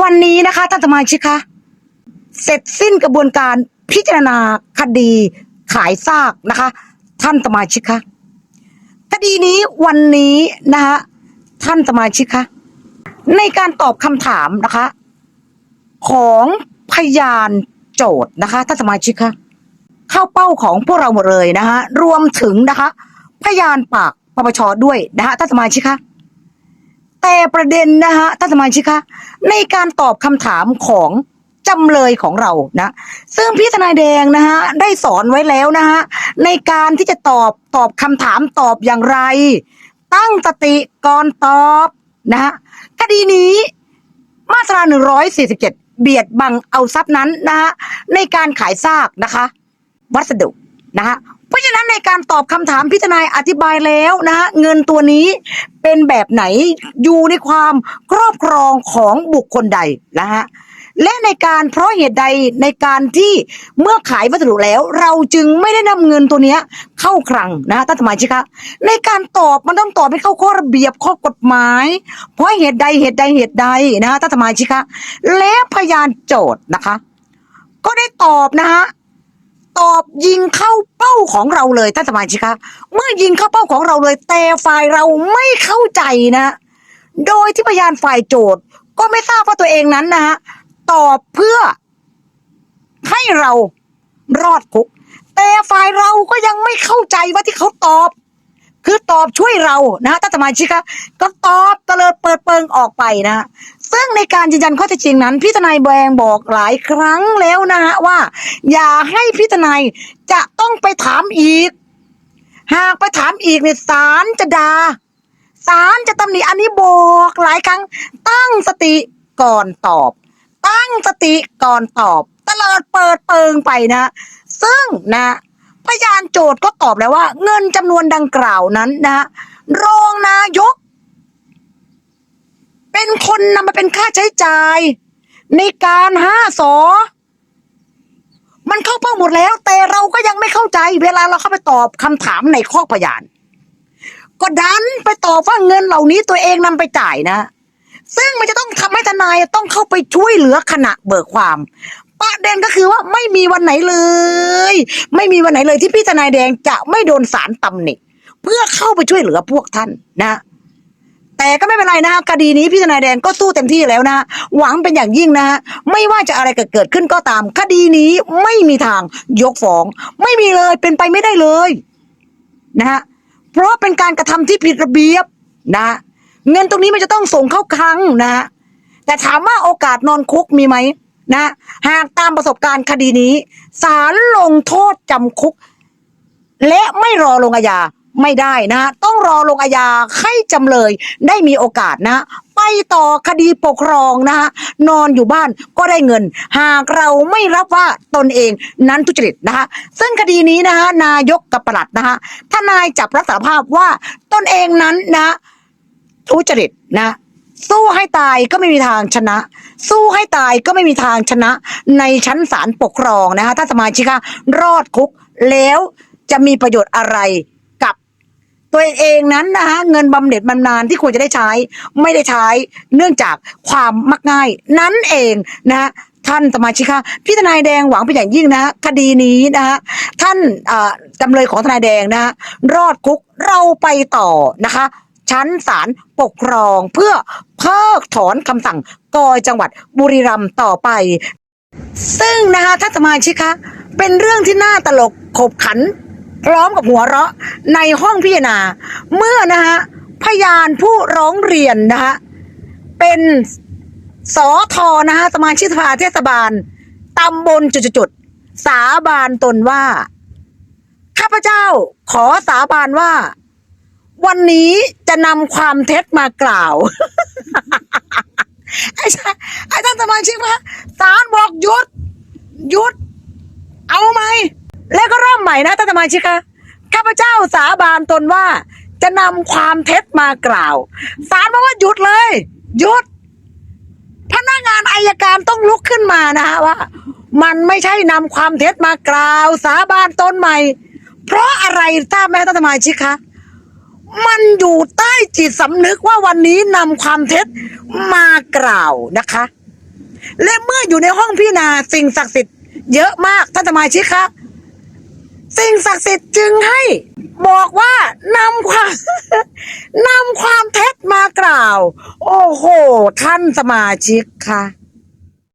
วันนี้นะคะท่านสมาชิกคะเสร็จสิ้นกระบวนการพิจารณาคดีขายซากนะคะ ท่านสมาชิกคะคดีนี้วันนี้นะคะท่านสมาชิกคะในการตอบคำถามนะคะ ของพยานโจทย์นะคะท่านสมาชิกคะเข้าเป้าของพวกเราหมดเลยนะคะรวมถึงนะคะ พยานปากปปชด้วยนะคะท่านสมาชิกคะ แต่ประเด็นนะฮะท่านสมาชิกคะในการตอบคำถามของจำเลยของเรานะ ซึ่งพี่ทนายแดงนะฮะได้สอนไว้แล้วนะฮะในการที่จะตอบตอบคำถามตอบอย่างไร ตั้งสติก่อนตอบนะฮะคดีนี้มาตรา 147 เบียดบังเอาทรัพย์นั้นนะฮะในการขายซากนะคะ วัสดุนะฮะ เพราะฉะนั้นในการตอบคำถามพิจารณาอธิบายแล้วนะฮะเงินตัวนี้เป็นแบบไหนอยู่ในความครอบครองของบุคคลใดนะฮะและในการเพราะเหตุใดในการที่เมื่อขายวัสดุแล้ว เราจึงไม่ได้นำเงินตัวเนี้ย เข้าคลังนะท่านสมาชิกคะในการตอบมันต้องตอบให้เข้าข้อระเบียบข้อกฎหมาย เพราะเหตุใดเหตุใดเหตุใดนะฮะท่านสมาชิกคะและพยานโจทย์นะคะ ก็ได้ตอบนะฮะ ตอบยิงเข้าเป้าของเราเลยท่านสมาชิกคะเมื่อยิงเข้าเป้าของเราเลย แต่ฝ่ายเราไม่เข้าใจนะ โดยที่พยานฝ่ายโจทย์ ก็ไม่ทราบว่าตัวเองนั้นนะฮะตอบเพื่อ ให้เรารอดคุกแต่ฝ่ายเราก็ยังไม่เข้าใจว่าที่เขาตอบ ตอบช่วยเรานะท่านสมาชิกคะก็ตอบตะเลิดเปิดเปิงออกไปนะซึ่งในการยืนยันข้อเท็จจริงนั้นพี่ทนายแบงบอกหลายครั้งแล้วนะฮะว่า อย่าให้พี่ทนายจะต้องไปถามอีก หากไปถามอีกเนี่ยศาลจะดา่าศาลจะตำหนิอันนี้บอกหลายครั้ง ตั้งสติก่อนตอบ ตั้งสติก่อนตอบ ตลอดเปิดเปิงไปนะ ซึ่งนะ พยานโจทย์ก็ตอบแล้วว่า เงินจำนวนดังกล่าวนั้นนะรองนายก เป็นคนนำมาเป็นค่าใช้จ่าย ในการห้าสอมันเข้าเป้าหมดแล้ว แต่เราก็ยังไม่เข้าใจ เวลาเราเข้าไปตอบคำถามในข้อพยาน ก็ดันไปตอบว่าเงินเหล่านี้ตัวเองนำไปจ่ายนะซึ่งมันจะต้องทำให้ทนายต้องเข้าไปช่วยเหลือขณะเบิกความ ประเด็นก็คือว่าไม่มีวันไหนเลย ไม่มีวันไหนเลยที่พี่ทนายแดงจะไม่โดนสารตำหนิเพื่อเข้าไปช่วยเหลือพวกท่านนะแต่ก็ไม่เป็นไรนะคดีนี้พี่ทนายแดงก็สู้เต็มที่แล้วนะหวังเป็นอย่างยิ่งนะไม่ว่าจะอะไรเกิดขึ้นก็ตาม คดีนี้ไม่มีทางยกฟ้อง ไม่มีเลยเป็นไปไม่ได้เลยนะฮะเพราะเป็นการกระทำที่ผิดระเบียบนะเงินตรงนี้มันจะต้องส่งเข้าคลังนะแต่ถามว่าโอกาสนอนคุกมีไหม นะหากตามประสบการณ์คดีนี้ศาลลงโทษจำคุก และไม่รอลงอาญาไม่ได้นะ ต้องรอลงอาญาให้จำเลยได้มีโอกาสนะ ไปต่อคดีปกครองนะนอนอยู่บ้านก็ได้เงิน หากเราไม่รับว่าตนเองนั้นทุจริตนะคะซึ่งคดีนี้นะคะนายกกับปลัดนะคะทนายจับรับสารภาพว่าตนเองนั้นนะทุจริตนะ สู้ให้ตายก็ไม่มีทางชนะ สู้ให้ตายก็ไม่มีทางชนะ ในชั้นศาลปกครองนะคะถ้าสมาชิกะรอดคุกแล้วจะมีประโยชน์อะไรกับตัวเองนั้นนะคะเงินบำเหน็จบำนาญที่ควรจะได้ใช้ ไม่ได้ใช้เนื่องจากความมักง่าย นั้นเองนะท่านสมาชิกคะพี่ทนายแดงหวังเป็นอย่างยิ่งนะคดีนี้นะท่านจำเลยของทนายแดงนะรอดคุกเราไปต่อนะคะ ชั้นศาลปกครองเพื่อเพิกถอนคำสั่งกอยจังหวัดบุรีรัมย์ต่อไป ซึ่งนะคะท่านสมาชิกคะเป็นเรื่องที่น่าตลกขบขันพร้อมกับหัวเราะในห้องพิจารณา เมื่อนะคะพยานผู้ร้องเรียนนะคะเป็นสอทอนะคะสมาชิกสภาเทศบาลตำบลจุดๆๆสาบานตนว่า ข้าพเจ้าขอสาบานว่า วันนี้จะนำความเท็จมากล่าว ไอ้ชาไอ้ท่านสมาชิกว่าศาลบอกหยุดหยุด เอาไหม แล้วก็เริ่มใหม่นะท่านสมาชิกคะข้าพเจ้าสาบานตนว่า จะนำความเท็จมากล่าวศาลบอกว่าหยุดเลยหยุด พนักงานอายการต้องลุกขึ้นมานะฮะว่า มันไม่ใช่นำความเท็จมากล่าว สาบานตนใหม่ เพราะอะไรทราบไหมท่านสมาชิกคะ มันอยู่ใต้จิตสำนึกว่าวันนี้นำความเท็จมากล่าวนะคะ และเมื่ออยู่ในห้องพิจารณาสิ่งศักดิ์สิทธิ์เยอะมากท่านสมาชิกคะสิ่งศักดิ์สิทธิ์จึงให้บอกว่านำความนำความเท็จมากล่าว โอ้โห ท่านสมาชิกคะ